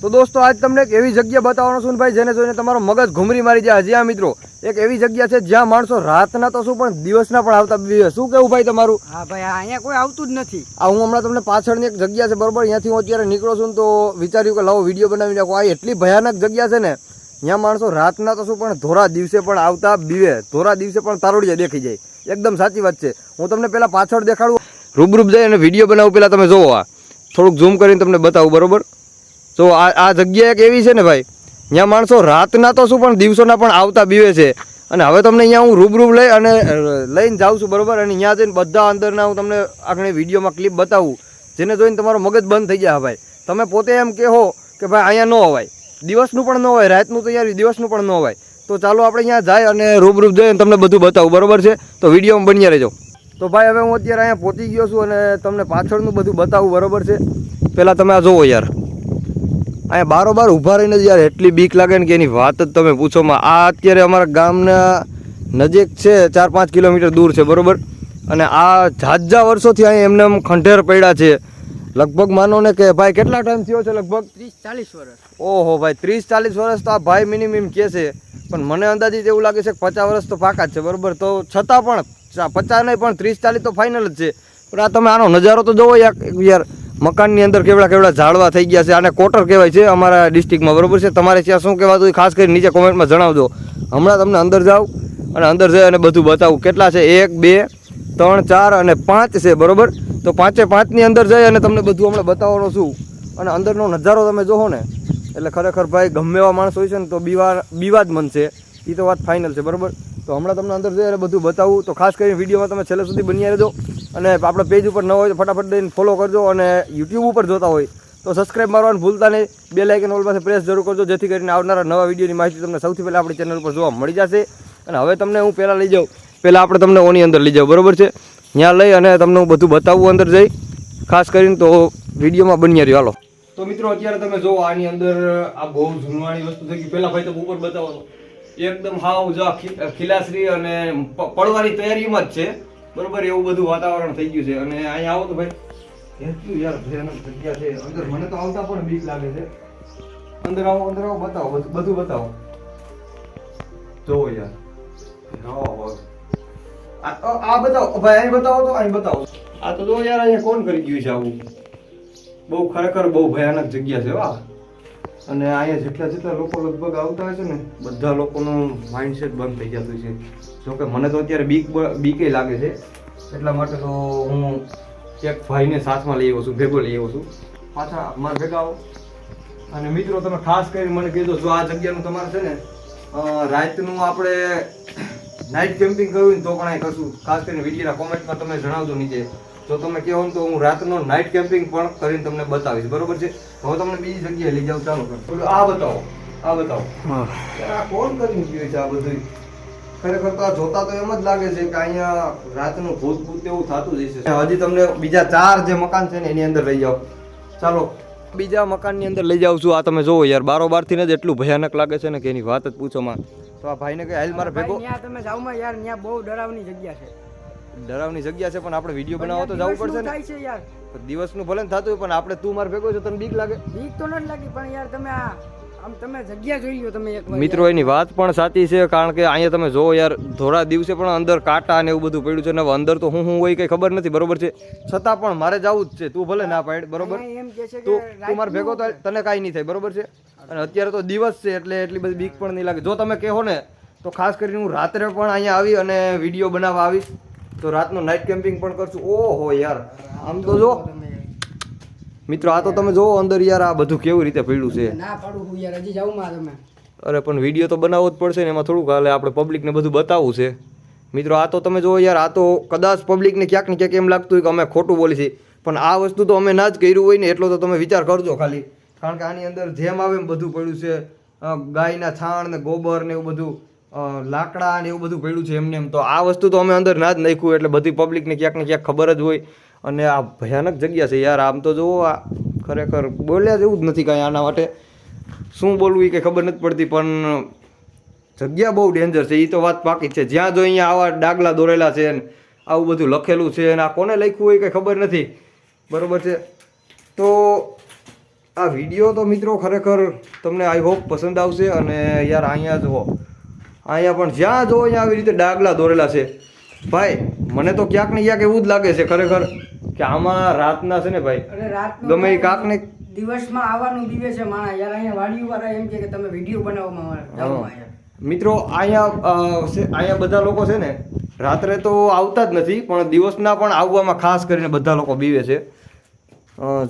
તો દોસ્તો આજ તમને એક એવી જગ્યા બતાવવાનો છું ભાઈ જેને જોઈને તમારો મગજ ઘૂમરી મારી જાય. હજી આ મિત્રો એક એવી જગ્યા છે જ્યાં માણસો રાતના તો શું પણ દિવસના પણ આવતા બીવે શું કેવું ભાઈ તમારું? હા ભાઈ અહીંયા કોઈ આવતું જ નથી. આ હું હમણાં તમને પાછળની એક જગ્યા છે બરોબર? અહીંયાથી હું અત્યારે નીકળો છું તો વિચાર્યું કે લાવો વીડિયો બનાવી નાખો. આ એટલી ભયાનક જગ્યા છે ને ત્યાં માણસો રાતના તો શું પણ ધોરા દિવસે પણ આવતા બીવે. ધોરા દિવસે પણ તારોડિયા દેખી જાય. એકદમ સાચી વાત છે. હું તમને પહેલાં પાછળ દેખાડું. રૂબરૂપ જઈ અને વીડિયો બનાવું પહેલાં તમે જોવો આ. થોડુંક ઝૂમ કરીને તમને બતાવું બરોબર? તો આ આ જગ્યા એક એવી છે ને ભાઈ, ત્યાં માણસો રાતના તો શું પણ દિવસોના પણ આવતા બીવે છે. અને હવે તમને અહીંયા હું રૂબરૂ લઈ અને લઈને જાઉં છું બરાબર? અને અહીંયા જઈને બધા અંદરના હું તમને આગળ વિડીયોમાં ક્લિપ બતાવું. જેને જોઈને તમારો મગજ બંધ થઈ જાય ભાઈ. તમે પોતે એમ કહો કે ભાઈ અહીંયા ન હોવાય. દિવસનું પણ ન હોય, રાતનું તો યાર દિવસનું પણ ન હોય. તો ચાલો આપણે અહીંયા જાય અને રૂબરૂ જઈને તમને બધું બતાવું, બરોબર છે? તો વિડીયોમાં બન્યા રહેજો. તો ભાઈ, હવે હું અત્યારે અહીંયા પહોંચી ગયો છું અને તમને પાછળનું બધું બતાવું, બરાબર છે? પહેલાં તમે આ જોવો યાર. અહીંયા બારોબાર ઊભા રહીને યાર એટલી બીક લાગે ને કે એની વાત જ તમે પૂછોમાં આ અત્યારે અમારા ગામના નજીક છે ચાર પાંચ કિલોમીટર દૂર છે બરાબર? અને આ ઝાઝા વર્ષોથી અહીં એમને એમ ખંડેર પડ્યા છે. લગભગ માનો ને કે ભાઈ કેટલા ટાઈમ થયો છે લગભગ? ત્રીસ ચાલીસ વર્ષ. ઓહો ભાઈ ત્રીસ ચાલીસ વર્ષ તો આ ભાઈ મિનિમમ કે છે. પણ મને અંદાજિત એવું લાગે છે કે પચાસ વર્ષ તો પાકા જ છે બરાબર? તો છતાં પણ પચાસ નહીં પણ ત્રીસ ચાલીસ તો ફાઇનલ જ છે. પણ આ તમે આનો નજારો તો જોવો યાર યાર. મકાનની અંદર કેવડા કેવડા ઝાડવા થઈ ગયા છે, આને કોટર કહેવાય છે અમારા ડિસ્ટ્રિક્ટમાં, બરોબર છે? તમારે ત્યાં શું કહેવાતું ખાસ કરી નીચે કોમેન્ટમાં જણાવજો. હમણાં તમને અંદર જાઓ અને અંદર જઈ અને બધું બતાવું. કેટલા છે? એક, બે, ત્રણ, ચાર અને પાંચ છે, બરોબર? તો પાંચે પાંચની અંદર જઈ અને તમને બધું હમણાં બતાવવાનો છું. અને અંદરનો નજારો તમે જોહો ને, એટલે ખરેખર ભાઈ ગમે એવા માણસ હોય છે ને, તો બીવા બીવા જ મન છે. એ તો વાત ફાઇનલ છે, બરોબર? તો હમણાં તમને અંદર જઈ અને બધું બતાવું. તો ખાસ કરીને વિડીયોમાં તમે છેલ્લે સુધી બની રહેજો. અને આપણા પેજ ઉપર ન હોય તો ફટાફટ દઈને ફોલો કરજો અને યુટ્યુબ ઉપર જોતા હોય તો સબસ્ક્રાઈબ મારવાનું ભૂલતા નહીં. બે લાઇકન ઓલ પાસે પ્રેસ જરૂર કરજો, જેથી કરીને આવનારા નવા વિડીયોની માહિતી તમને સૌથી પહેલાં આપણી ચેનલ પર જોવા મળી જશે. અને હવે તમને હું પહેલાં લઈ જાઉં. પહેલાં આપણે તમને ઓની અંદર લઈ જાઉં, બરોબર છે? ત્યાં લઈ અને તમને હું બધું બતાવવું અંદર જઈ. ખાસ કરીને તો વિડીયોમાં બન્યા રહ્યો. હાલો. તો મિત્રો, અત્યારે તમે જો આની અંદર આ બહુ જૂનવાણી વસ્તુ થઈ ગઈ. પહેલા ભાઈ તમે ઉપર બતાવો એકદમ હાવ જો ખિલાસરી અને પડવાની તૈયારીમાં જ છે. બરોબર એવું બધું વાતાવરણ થઈ ગયું છે. અને અહીંયા આવો તો ભાઈ. કેટલું યાર ભયાનક જગ્યા છે. અંદર મને તો આવતા પણ બીક લાગે છે. અંદર આવો અંદર આવો, બતાવો, બધું બતાવો. જોવો યાર. આ બતાવો. ભાઈ, અહીં બતાવો તો, અહીં બતાવો. આ તો જો યાર, અહીંયા કોણ કરી ગયું છે આવું? બહુ ખરેખર બહુ ભયાનક જગ્યા છે, વાહ. અને અહીંયા જેટલા જેટલા લોકો લગભગ આવતા હોય છે ને, બધા લોકોનું માઇન્ડસેટ બંધ થઈ જતું છે. જોકે મને તો અત્યારે બીક બીકે લાગે છે. એટલા માટે તો હું એક ભાઈને સાથમાં લઈ આવ્યો છું, ભેગો લઈ આવ્યો છું. પાછા મારા ભેગા આવો. અને મિત્રો, તમે ખાસ કરીને મને કીધું જો આ જગ્યાનું તમારે છે ને રાતનું આપણે નાઇટ કેમ્પિંગ કરવું ને તો પણ અહીં કરશું. ખાસ કરીને વિડીયોના કોમેન્ટમાં તમે જણાવજો નીચે. જો તમે કહો તો હું રાતનો નાઇટ કેમ્પિંગ પણ કરીને તમને બતાવીશ. બરોબર છે? હવે તમને બીજી જગ્યાએ લઈ જાઉં. ચાલો. કરો. આ બતાવો. આ બતાવો. આ કોણ કરી ગયું છે આ બધું ખરેખર તો આ જોતા તો એમ જ લાગે છે કે અહીંયા રાતનું ભૂત ભૂત એવું થતું જ હશે. હજી તમને બીજા ચાર જે મકાન છે ને એની અંદર લઈ જાઓ. ચાલો. બીજા મકાનની અંદર લઈ જાઉં છું. આ તમે જોવો યાર બારોબારથી ને જ એટલું ભયાનક લાગે છે ને કે એની વાત જ પૂછો માં તો આ ભાઈને કઈ હાલ મારે ભેગો તમે જાવ યાર ત્યાં બહુ ડરાવની જગ્યા છે. ડરાવની જગ્યા છે પણ આપણે વીડિયો બનાવો તો જવું પડશે ને. છે યાર? દિવસનું ભલે થતું હોય પણ આપણે તું મારે ભેગો છો તને બીક લાગે. બીક તો નથી લાગી પણ યાર તમે આ આમ તમે જગ્યા જોઈ લો તમે એક મિત્રો એની વાત પણ સાચી છે કારણ કે અહીંયા તમે જોવો યાર થોડા દિવસે પણ અંદર કાંટા ને એવું બધું પડ્યું છે ને અંદર તો હું હું હોય કઈ ખબર નથી બરોબર છે? છતાં પણ મારે જવું જ છે તું ભલે ના પાડ બરોબર? અહીંયા એમ કે છે કે તું તું મારે ભેગો તો તને કાંઈ નહીં થાય બરોબર છે? અને અત્યારે તો દિવસ છે એટલે એટલી બધી બીક પણ નહીં લાગે. જો તમે કહો ને તો ખાસ કરીને હું રાત્રે પણ અહીંયા આવી અને વીડિયો બનાવવા આવીશ. તો રાતનું નાઇટ કેમ્પિંગ પણ કરશું. ઓહો યાર. આમ તો જો. મિત્રો આ તો તમે જોવો અંદર યાર આ બધું કેવી રીતે પડ્યું છે. ના પાડું હું યાર હજી જાઉં માં તમે. અરે પણ વીડિયો તો બનાવવો જ પડશે ને એમાં થોડુંક હાલે આપણે પબ્લિકને બધું બતાવવું છે. મિત્રો આ તો તમે જુઓ યાર આ તો કદાચ પબ્લિકને ક્યાંક ને ક્યાંક એમ લાગતું હોય કે અમે ખોટું બોલી છીએ. પણ આ વસ્તુ તો અમે ના જ કર્યું હોય ને એટલો તો તમે વિચાર કરજો ખાલી. કારણ કે આની અંદર જેમ આવે એમ બધું પડ્યું છે. ગાયના છાણ ને ગોબર ને એવું બધું. લાકડા ને એવું બધું પડ્યું છે એમને એમ. તો આ વસ્તુ તો અમે અંદર ના જ નાખ્યું એટલે બધી પબ્લિકને ક્યાંક ને ક્યાંક ખબર જ હોય. અને આ ભયાનક જગ્યા છે યાર, આમ તો જુઓ આ ખરેખર બોલ્યા જેવું જ નથી કાંઈ આના માટે. શું બોલવું એ કંઈ ખબર નથી પડતી, પણ જગ્યા બહુ ડેન્જર છે એ તો વાત પાકી છે. જ્યાં જો અહીંયા આવા ડાગલા દોરેલા છે ને આવું બધું લખેલું છે અને આ કોને લખ્યું હોય કંઈ ખબર નથી. બરાબર છે? તો આ વીડિયો તો મિત્રો ખરેખર તમને આઈ હોપ પસંદ આવશે અને યાર અહીંયા જુઓ. અહીંયા પણ જ્યાં જોવો ત્યાં આવી રીતે ડાગલા દોરેલા છે. ભાઈ મને તો ક્યાંક ને ક્યાંક એવું જ લાગે છે ખરેખર કે આમાં રાતના છે ને ભાઈ? ગમે એ કાંક ને દિવસમાં આવવાનું દિવસ છે માણા. યાર અહીંયા વાડીઓ વાળા એમ કે તમે વીડિયો બનાવવામાં મિત્રો અહીંયા અહીંયા બધા લોકો છે ને રાત્રે તો આવતા જ નથી પણ દિવસના પણ આવવામાં ખાસ કરીને બધા લોકો બીવે છે.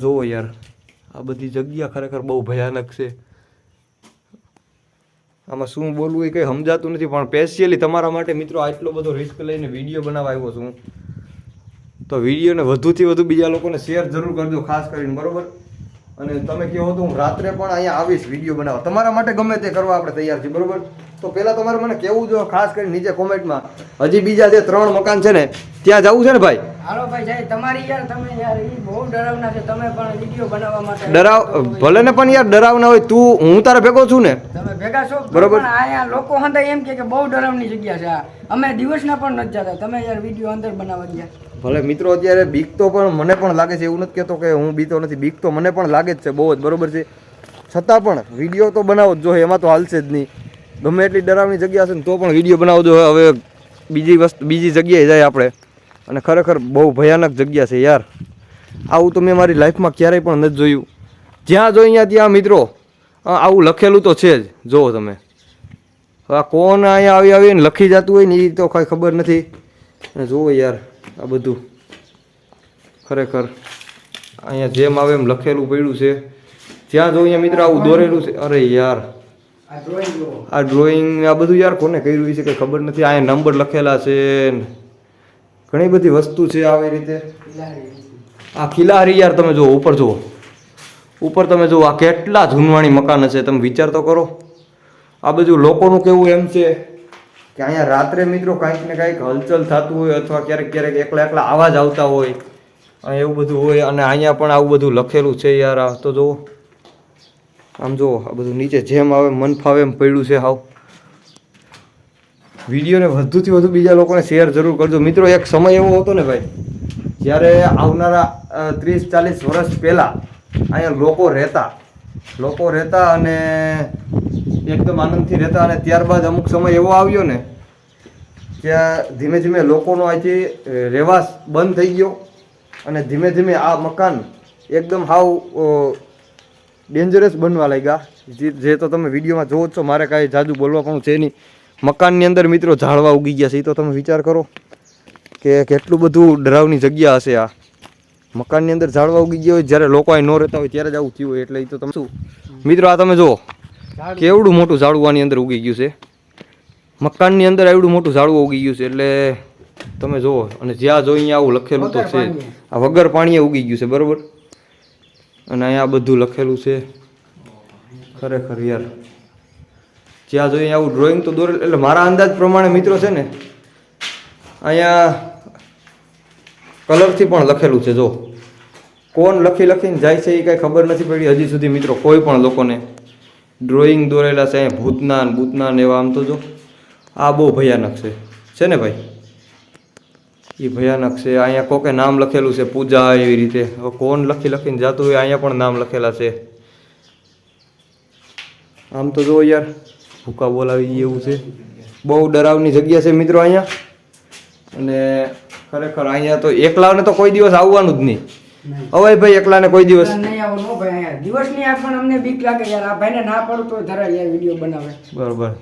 જુઓ યાર આ બધી જગ્યા ખરેખર બહુ ભયાનક છે. આમાં શું બોલવું એ કંઈ સમજાતું નથી, પણ સ્પેશિયલી તમારા માટે મિત્રો આટલો બધો રિસ્ક લઈને વીડિયો બનાવવા આવ્યો છું. તો વિડીયોને વધુથી વધુ બીજા લોકોને શેર જરૂર કરજો, ખાસ કરીને, બરાબર? અને તમે કહો તો હું રાત્રે પણ અહીંયા આવીશ વીડિયો બનાવવા. તમારા માટે ગમે તે કરવા આપણે તૈયાર છીએ, બરાબર? તો પહેલાં તમારે મને કહેવું જોઈએ, ખાસ કરીને નીચે કોમેન્ટમાં હજી બીજા જે ત્રણ મકાન છે ને, ત્યાં જવું છે ને ભાઈ? હાલો ભાઈ સાહેબ તમારી યાર તમે યાર એ બહુ ડરાવના છે. તમે પણ વિડિયો બનાવવા માટે ડરાવ ભલે ને પણ યાર ડરાવના હોય તું હું તારે ભેગો છું ને. તમે ભેગા છો? બરોબર. અહીંયા લોકો હંતા એમ કે કે બહુ ડરાવની જગ્યા છે આ. અમે દિવસના પણ નથી જતા. તમે યાર વીડિયો અંદર બનાવવા ગયા. ભલે મિત્રો અત્યારે બીક તો પણ મને પણ લાગે છે એવું નથી કહેતો કે હું બીતો નથી. બીક તો મને પણ લાગે જ છે બહુ જ બરોબર છે. છતાં પણ વીડિયો તો બનાવો જ જોઈએ એમાં તો હાલશે જ નહીં. ગમે એટલી ડરાવની જગ્યા છે ને તો પણ વીડિયો બનાવો જોઈએ હવે બીજી વસ્તુ બીજી જગ્યાએ જાય આપણે. અને ખરેખર બહુ ભયાનક જગ્યા છે યાર. આવું તો મેં મારી લાઈફમાં ક્યારેય પણ નથી જોયું. જ્યાં જોઈ ત્યાં ત્યાં મિત્રો આવું લખેલું તો છે જ. જુઓ તમે. આ કોણ અહીંયા આવી આવીને લખી જતું હોય ને એ તો કાંઈ ખબર નથી. અને જુઓ યાર આ બધું. ખરેખર અહીંયા જેમ આવે એમ લખેલું પડ્યું છે. જ્યાં જો અહીંયા મિત્ર આવું દોરેલું છે. અરે યાર. આ ડ્રોઈંગ આ ડ્રોઈંગ આ બધું યાર કોને કર્યું છે કે ખબર નથી. અહીંયા નંબર લખેલા છે ને. ઘણી બધી વસ્તુ છે આવી રીતે. આ ખિલારી યાર તમે જુઓ ઉપર જુઓ. ઉપર તમે જુઓ આ કેટલા જૂનવાણી મકાન છે તમે વિચાર તો કરો. આ બધું લોકોનું કેવું એમ છે કે અહીંયા રાત્રે મિત્રો કાંઈક ને કાંઈક હલચલ થતું હોય અથવા ક્યારેક ક્યારેક એકલા એકલા આવાજ આવતા હોય. એવું બધું હોય અને અહીંયા પણ આવું બધું લખેલું છે યાર આ. તો જુઓ. આમ જુઓ આ બધું નીચે જેમ આવે મન ફાવે એમ પડ્યું છે હાવ. વિડીયોને વધુથી વધુ બીજા લોકોને શેર જરૂર કરજો. મિત્રો, એક સમય એવો હતો ને ભાઈ, જ્યારે આવનારા ત્રીસ, ચાલીસ વર્ષ પહેલાં અહીંયા લોકો રહેતા લોકો રહેતા અને એકદમ આનંદથી રહેતા અને ત્યારબાદ અમુક સમય એવો આવ્યો ને, ત્યાં ધીમે ધીમે લોકોનો અહીંથી રહેવાસ બંધ થઈ ગયો અને ધીમે ધીમે આ મકાન એકદમ હાવ ડેન્જરસ બનવા લાગ્યા. જે તો તમે વિડીયોમાં જોવો છો, મારે કાંઈ જાજુ બોલવા પણ છે નહીં. મકાનની અંદર મિત્રો ઝાડવા ઉગી ગયા છે એ તો તમે વિચાર કરો કે કેટલું બધું ડરાવની જગ્યા હશે આ. મકાનની અંદર ઝાડવા ઉગી ગયા હોય જ્યારે લોકો અહીં ન રહેતા હોય ત્યારે જ આવું થયું હોય એટલે એ તો તમે શું? મિત્રો આ તમે જુઓ કેવડું મોટું ઝાડવું આની અંદર ઉગી ગયું છે. મકાનની અંદર આવડું મોટું ઝાડવું ઉગી ગયું છે એટલે તમે જુઓ અને જ્યાં જો અહીંયા આવું લખેલું તો છે આ વગર પાણીએ ઉગી ગયું છે બરાબર? અને અહીંયા બધું લખેલું છે. ખરેખર યાર જ્યાં જોઈએ આવું ડ્રોઈંગ તો દોરેલ, એટલે મારા અંદાજ પ્રમાણે મિત્રો છે ને, અહીંયા કલરથી પણ લખેલું છે, જો. કોણ લખી લખીને જાય છે એ કાંઈ ખબર નથી પડી. હજી સુધી મિત્રો કોઈ પણ લોકોને ડ્રોઈંગ દોરેલા છે, અહીંયા ભૂતના ભૂતનાન ભૂતના ને એવા આમ તો જો. આ બહુ ભયાનક છે. છે ને ભાઈ? એ ભયાનક છે. અહીંયા કોકે નામ લખેલું છે, પૂજા એવી રીતે. હવે કોણ લખી લખીને જતું હોય, અહીંયા પણ નામ લખેલા છે. આમ તો જો યાર ભૂકા બોલાવી દઈએ એવું છે. બહુ ડરાવની જગ્યા છે મિત્રો અહીંયા. અને ખરેખર અહીંયા તો એકલાને તો કોઈ દિવસ આવવાનું જ નહીં. હવે ભાઈ એકલાને કોઈ દિવસ. નહીં દિવસની આ પણ અમને બીક લાગે યાર. આ ભાઈને ના પડું તો ધરા યાર વીડિયો બનાવે. બરોબર.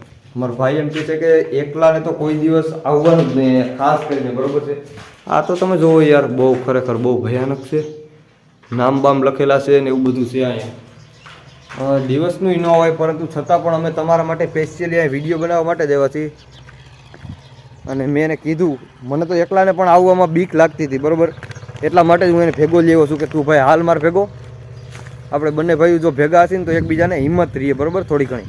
મારો ભાઈ એમ કહે છે કે એકલાને તો કોઈ દિવસ આવવાનું જ નહીં ખાસ કરીને બરોબર છે? આ તો તમે જોવો યાર બહુ ખરેખર બહુ ભયાનક છે. નામ બામ લખેલા છે ને એવું બધું છે અહીંયા. દિવસનું ન હોય, પરંતુ છતાં પણ અમે તમારા માટે સ્પેશિયલી અહીં વીડિયો બનાવવા માટે જ આવ્યા અને મેં એને કીધું, મને તો એકલાને પણ આવવામાં બીક લાગતી હતી, બરાબર? એટલા માટે જ હું એને ભેગો લેવો છું કે તું ભાઈ હાલ માર ભેગો. આપણે બંને ભાઈઓ જો ભેગા હશે ને તો એકબીજાને હિંમત રહીએ, બરાબર? થોડી ઘણી.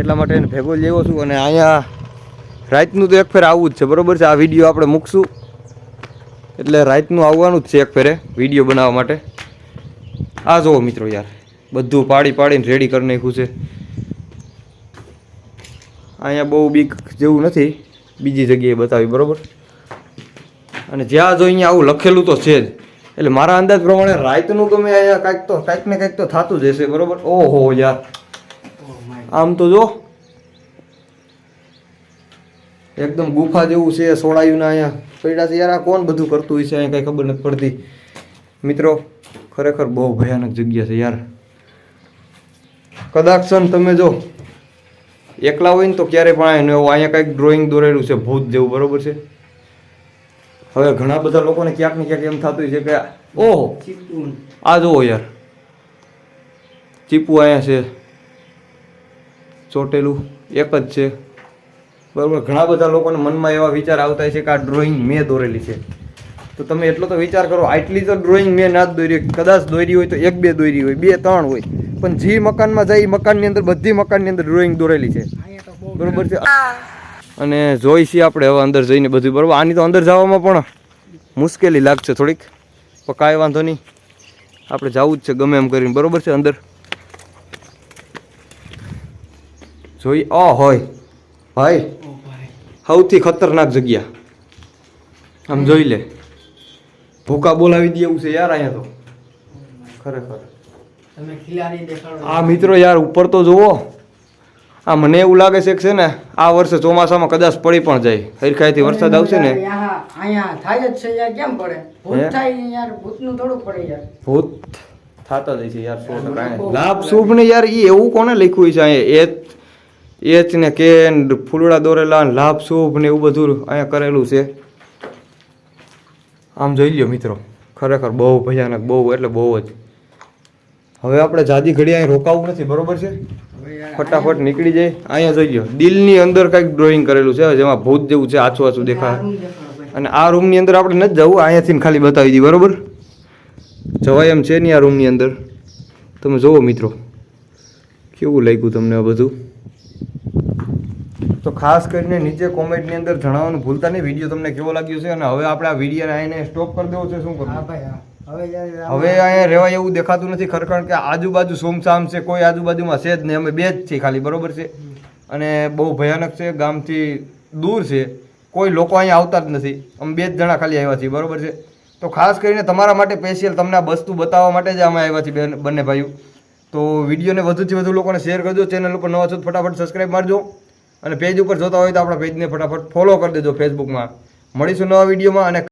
એટલા માટે એને ભેગો લેવો છું અને અહીંયા રાતનું તો એક ફેર આવવું જ છે, બરાબર છે? આ વીડિયો આપણે મૂકશું. એટલે રાતનું આવવાનું જ છે એક ફેરે વીડિયો બનાવવા માટે. આ જુઓ મિત્રો યાર. બધું પાડી પાડીને રેડી કરી નાખ્યું છે. અહીંયા બહુ બીક જેવું નથી. બીજી જગ્યાએ બતાવી, બરાબર? અને જ્યાં જો અહીંયા આવું લખેલું તો છે જ. એટલે મારા અંદાજ પ્રમાણે રાતનું ગમે અહીંયા કાંઈક તો, કાંઈક ને કાંઈક તો થતું જ હશે, બરાબર? ઓહો યાર. આમ તો જો. એકદમ ગુફા જેવું છે સોળાયું ના અહીંયા. પડ્યા છે. યાર આ કોણ બધું કરતું હોય છે? અહીંયા કાંઈ ખબર નથી પડતી. મિત્રો, ખરેખર બહુ ભયાનક જગ્યા છે યાર. કદાચ તમે જો એકલા હોય ને તો ક્યારે પણ આય એવું આવો. અહીંયા કંઈક ડ્રોઈંગ દોરેલું છે, ભૂત જેવું, બરોબર છે? હવે ઘણા બધા લોકોને ક્યાંક ને ક્યાંક એમ થતું છે કે ઓહો! આ જુઓ યાર. ચીપુ અહીંયા છે. ચોટેલું. એક જ છે. બરાબર, ઘણા બધા લોકોને મનમાં એવા વિચાર આવતા હોય છે કે આ ડ્રોઈંગ મેં દોરેલી છે. તો તમે એટલો તો વિચાર કરો, આટલી તો ડ્રોઈંગ મેં ના જ દોરી કદાચ દોરી હોય તો એક બે દોરી હોય, બે ત્રણ હોય. પણ જે મકાનમાં જાય એ મકાનની અંદર બધી મકાનની અંદર ડ્રોઈંગ દોરેલી છે. બરોબર છે? અને જોઈ છીએ આપણે હવે અંદર જઈને બધું બરોબર? આની તો અંદર જવામાં પણ મુશ્કેલી લાગશે થોડીક. પણ કાંઈ વાંધો નહીં. આપણે જવું જ છે ગમે એમ કરીને. બરોબર છે અંદર? જોઈ અ હોય. ભાઈ સૌથી ખતરનાક જગ્યા. આમ જોઈ લે. ભૂકા બોલાવી દે એવું છે યાર અહીંયા તો. ખરેખર. આ મિત્રો યાર ઉપર તો જુઓ. આ મને એવું લાગે છે કે છે ને આ વર્ષે ચોમાસામાં કદાચ પડી પણ જાય. હરખાઈથી વરસાદ આવશે ને. અહીંયા થાય જ છે યાર કેમ પડે? ભૂત થાય યાર ભૂતનું થોડું પડે યાર. ભૂત થતા જાય છે યાર સો ટકા. લાભ શુભ ને યાર એ એવું કોને લખ્યું છે અહીંયા? એચ એચ ને કે ફૂલડા દોરેલા લાભ શુભ ને એવું બધું અહીંયા કરેલું છે. આમ જોઈ લ્યો મિત્રો ખરેખર બહુ ભયાનક બહુ એટલે બહુ જ. હવે આપણે જાદી ઘડી અહીં રોકાવું નથી બરોબર છે? ફટાફટ નીકળી જાય અહીંયા જોઈ ગયો દિલની અંદર કંઈક ડ્રોઈંગ કરેલું છે જેમાં ભૂત જેવું છે આછું આછું દેખાય. અને આ રૂમની અંદર આપણે નથી જવું અહીંયાથી ખાલી બતાવી દઈએ બરોબર? જવાય એમ છે નહીં આ રૂમની અંદર. તમે જુઓ મિત્રો કેવું લાગ્યું તમને આ બધું? તો ખાસ કરીને નીચે કોમેન્ટની અંદર જણાવવાનું ભૂલતા નહીં વીડિયો તમને કેવો લાગ્યો છે? અને હવે આપણે આ વિડીયોને આને સ્ટોપ કરી દેવો છે શું હા ભાઈ હા. હવે અહીંયા રહેવાય એવું દેખાતું નથી. ખરેખર કે આજુબાજુ સોમસામ છે કોઈ આજુબાજુમાં છે જ નહીં. અમે બે જ છીએ ખાલી બરોબર છે? અને બહુ ભયાનક છે ગામથી દૂર છે. કોઈ લોકો અહીંયા આવતા જ નથી. અમે બે જ જણા ખાલી આવ્યા છીએ બરોબર છે? તો ખાસ કરીને તમારા માટે સ્પેશિયલ તમને આ વસ્તુ બતાવવા માટે જ અમે આવ્યા છીએ બેન- બંને ભાઈઓ. તો વિડીયોને વધુથી વધુ લોકોને શેર કરજો ચેનલ ઉપર નવા છો તો ફટાફટ સબસ્ક્રાઈબ મારજો. અને પેજ ઉપર જોતા હોય તો આપણા પેજને ફટાફટ ફોલો કરી દેજો ફેસબુકમાં મળીશું નવા વિડીયોમાં અને